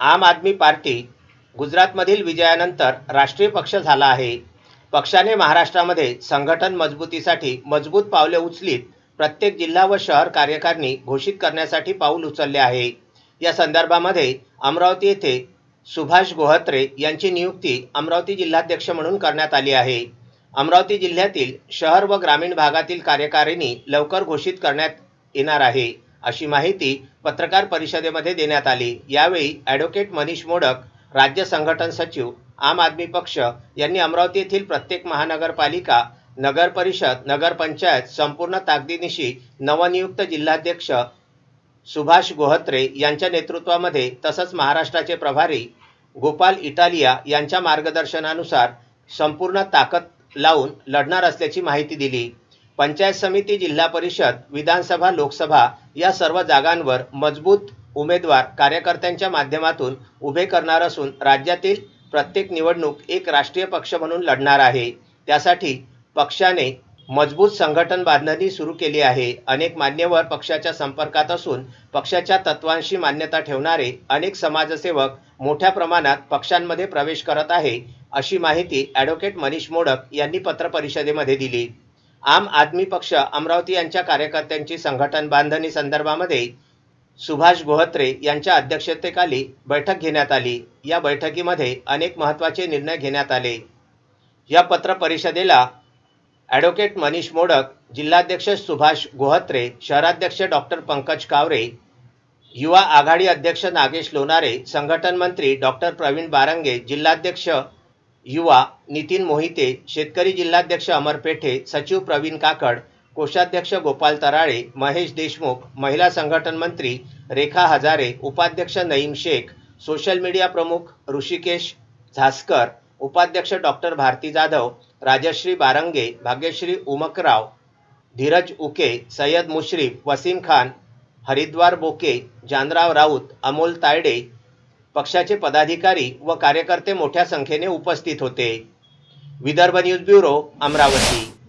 आम आदमी पार्टी गुजरातमधील विजयानंतर राष्ट्रीय पक्ष झाला आहे. पक्षाने महाराष्ट्रामध्ये संघटन मजबूतीसाठी मजबूत पावले उचलीत प्रत्येक जिल्हा व शहर कार्यकारिणी घोषित करण्यासाठी पाऊल उचलले आहे. या संदर्भामध्ये अमरावती येथे सुभाष गोहत्रे यांची नियुक्ती अमरावती जिल्हाध्यक्ष म्हणून करण्यात आली आहे. अमरावती जिल्ह्यातील शहर व ग्रामीण भागातील कार्यकारिणी लवकर घोषित करण्यात येणार आहे. अशी माहिती पत्रकार परिषदेमध्ये देण्यात आली. यावेळी ॲडव्होकेट मनीष मोडक राज्य संघटन सचिव आम आदमी पक्ष यांनी अमरावती येथील प्रत्येक महानगरपालिका नगर परिषद नगरपंचायत संपूर्ण ताकदीनिशी नवनियुक्त जिल्हाध्यक्ष सुभाष गोहत्रे यांच्या नेतृत्वामध्ये तसंच महाराष्ट्राचे प्रभारी गोपाल इटालिया यांच्या मार्गदर्शनानुसार संपूर्ण ताकद लावून लढणार असल्याची माहिती दिली. पंचायत समिती जिल्हा परिषद विधानसभा लोकसभा या सर्व जागांवर मजबूत उमेदवार कार्यकर्त्यांच्या माध्यमातून उभे करणार असून राज्यातील प्रत्येक निवडणूक एक राष्ट्रीय पक्ष म्हणून लढणार आहे. त्यासाठी पक्षाने मजबूत संघटन बांधणी सुरू केली आहे. अनेक मान्यवर पक्षाच्या संपर्कात असून पक्षाच्या तत्वांशी मान्यता ठेवणारे अनेक समाजसेवक मोठ्या प्रमाणात पक्षांमध्ये प्रवेश करत आहे अशी माहिती ॲडव्होकेट मनीष मोडक यांनी पत्रपरिषदेमध्ये दिली. आम आदमी पक्ष अमरावती यांच्या कार्यकर्त्यांची संघटन बांधणी संदर्भामध्ये सुभाष गोहत्रे यांच्या अध्यक्षतेखाली बैठक घेण्यात आली. या बैठकीमध्ये अनेक महत्त्वाचे निर्णय घेण्यात आले. या पत्र परिषदेला ॲडव्होकेट मनीष मोडक जिल्हाध्यक्ष सुभाष गोहत्रे शहराध्यक्ष डॉक्टर पंकज कावरे युवा आघाडी अध्यक्ष नागेश लोणारे संघटन मंत्री डॉक्टर प्रवीण बारंगे जिल्हाध्यक्ष युवा नितीन मोहिते शेतकरी जिल्हाध्यक्ष अमर पेठे सचिव प्रवीण काकड कोषाध्यक्ष गोपाल तराळे महेश देशमुख महिला संघटन मंत्री रेखा हजारे उपाध्यक्ष नईम शेख सोशल मीडिया प्रमुख ऋषिकेश झास्कर उपाध्यक्ष डॉक्टर भारती जाधव राजश्री बारंगे भाग्यश्री उमकराव धीरज उके सय्यद मुश्रीफ वसीम खान हरिद्वार बोके जानराव राऊत अमोल तायडे पक्षाचे पदाधिकारी व कार्यकर्ते मोठ्या संख्येने उपस्थित होते. Vidarbha news bureau Amravati.